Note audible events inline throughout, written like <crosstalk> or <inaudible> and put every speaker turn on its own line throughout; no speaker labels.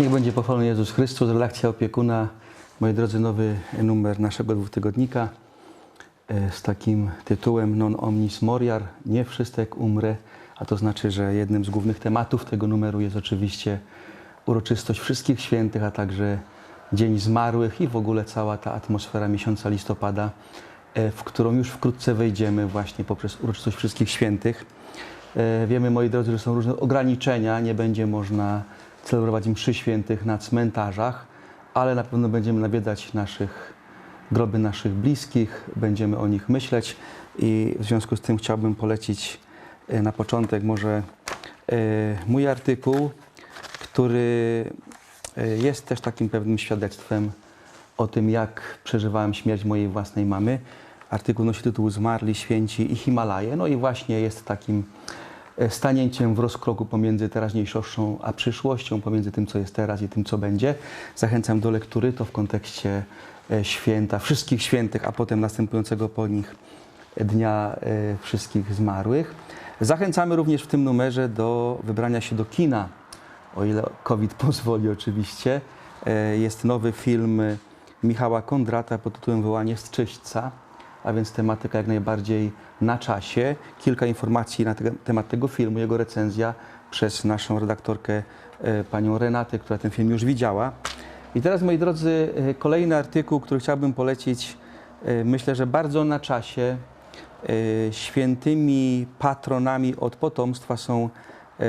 Niech będzie pochwalony Jezus Chrystus, redakcja opiekuna. Moi drodzy, nowy numer naszego dwutygodnika e, z takim tytułem Non omnis moriar, nie wszystek umrę, a to znaczy, że jednym z głównych tematów tego numeru jest oczywiście uroczystość wszystkich świętych, a także Dzień Zmarłych i w ogóle cała ta atmosfera miesiąca listopada, e, w którą już wkrótce wejdziemy właśnie poprzez uroczystość wszystkich świętych. E, Wiemy, moi drodzy, że są różne ograniczenia, nie będzie można celebrować mszy świętych na cmentarzach, ale na pewno będziemy nawiedzać naszych groby naszych bliskich, będziemy o nich myśleć i w związku z tym chciałbym polecić e, na początek może e, mój artykuł, który e, jest też takim pewnym świadectwem o tym, jak przeżywałem śmierć mojej własnej mamy. Artykuł nosi tytuł Zmarli, Święci i Himalaje. No i właśnie jest takim stanięciem w rozkroku pomiędzy teraźniejszością a przyszłością, pomiędzy tym, co jest teraz i tym, co będzie. Zachęcam do lektury, to w kontekście e, święta, wszystkich świętych, a potem następującego po nich Dnia e, Wszystkich Zmarłych. Zachęcamy również w tym numerze do wybrania się do kina, o ile COVID <laughs> pozwoli oczywiście. E, Jest nowy film Michała Kondrata pod tytułem Wołanie z a więc tematyka jak najbardziej na czasie. Kilka informacji na te, temat tego filmu, jego recenzja przez naszą redaktorkę e, panią Renatę, która ten film już widziała. I teraz, moi drodzy, e, kolejny artykuł, który chciałbym polecić, e, myślę, że bardzo na czasie. E, Świętymi patronami od potomstwa są e,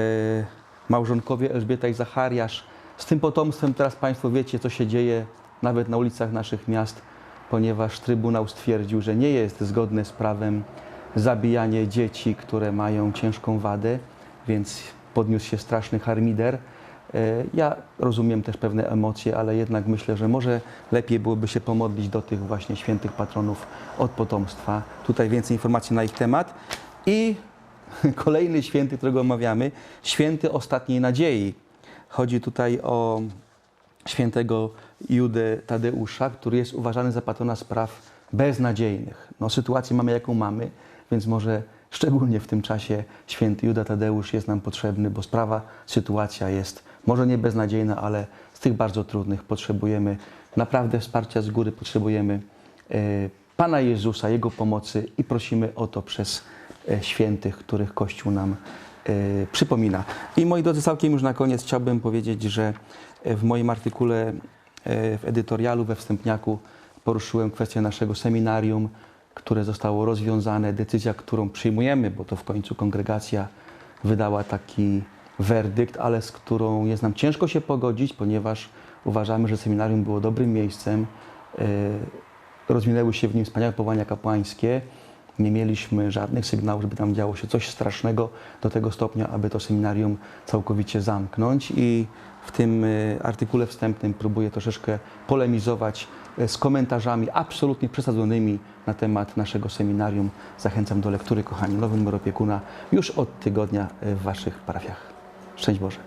małżonkowie Elżbieta i Zachariasz. Z tym potomstwem teraz Państwo wiecie, co się dzieje nawet na ulicach naszych miast, ponieważ Trybunał stwierdził, że nie jest zgodne z prawem zabijanie dzieci, które mają ciężką wadę, więc podniósł się straszny harmider. E, Ja rozumiem też pewne emocje, ale jednak myślę, że może lepiej byłoby się pomodlić do tych właśnie świętych patronów od potomstwa. Tutaj więcej informacji na ich temat. I <laughs> kolejny święty, którego omawiamy, święty ostatniej nadziei. Chodzi tutaj o świętego Judę Tadeusza, który jest uważany za patrona spraw beznadziejnych. No, sytuację mamy, jaką mamy, więc może szczególnie w tym czasie święty Juda Tadeusz jest nam potrzebny, bo sprawa, sytuacja jest może nie beznadziejna, ale z tych bardzo trudnych potrzebujemy naprawdę wsparcia z góry, potrzebujemy e, Pana Jezusa, Jego pomocy i prosimy o to przez e, świętych, których Kościół nam przypomina. I moi drodzy, całkiem już na koniec chciałbym powiedzieć, że e, w moim artykule e, w edytorialu, we wstępniaku poruszyłem kwestię naszego seminarium, które zostało rozwiązane, decyzja, którą przyjmujemy, bo to w końcu kongregacja wydała taki werdykt, ale z którą jest nam ciężko się pogodzić, ponieważ uważamy, że seminarium było dobrym miejscem. Rozwinęły się w nim wspaniałe powołania kapłańskie. Nie mieliśmy żadnych sygnałów, żeby tam działo się coś strasznego do tego stopnia, aby to seminarium całkowicie zamknąć. I w tym e, artykule wstępnym próbuję troszeczkę polemizować e, z komentarzami absolutnie przesadzonymi na temat naszego seminarium. Zachęcam do lektury, kochani, nowy numer opiekuna już od tygodnia e, w Waszych parafiach. Szczęść Boże.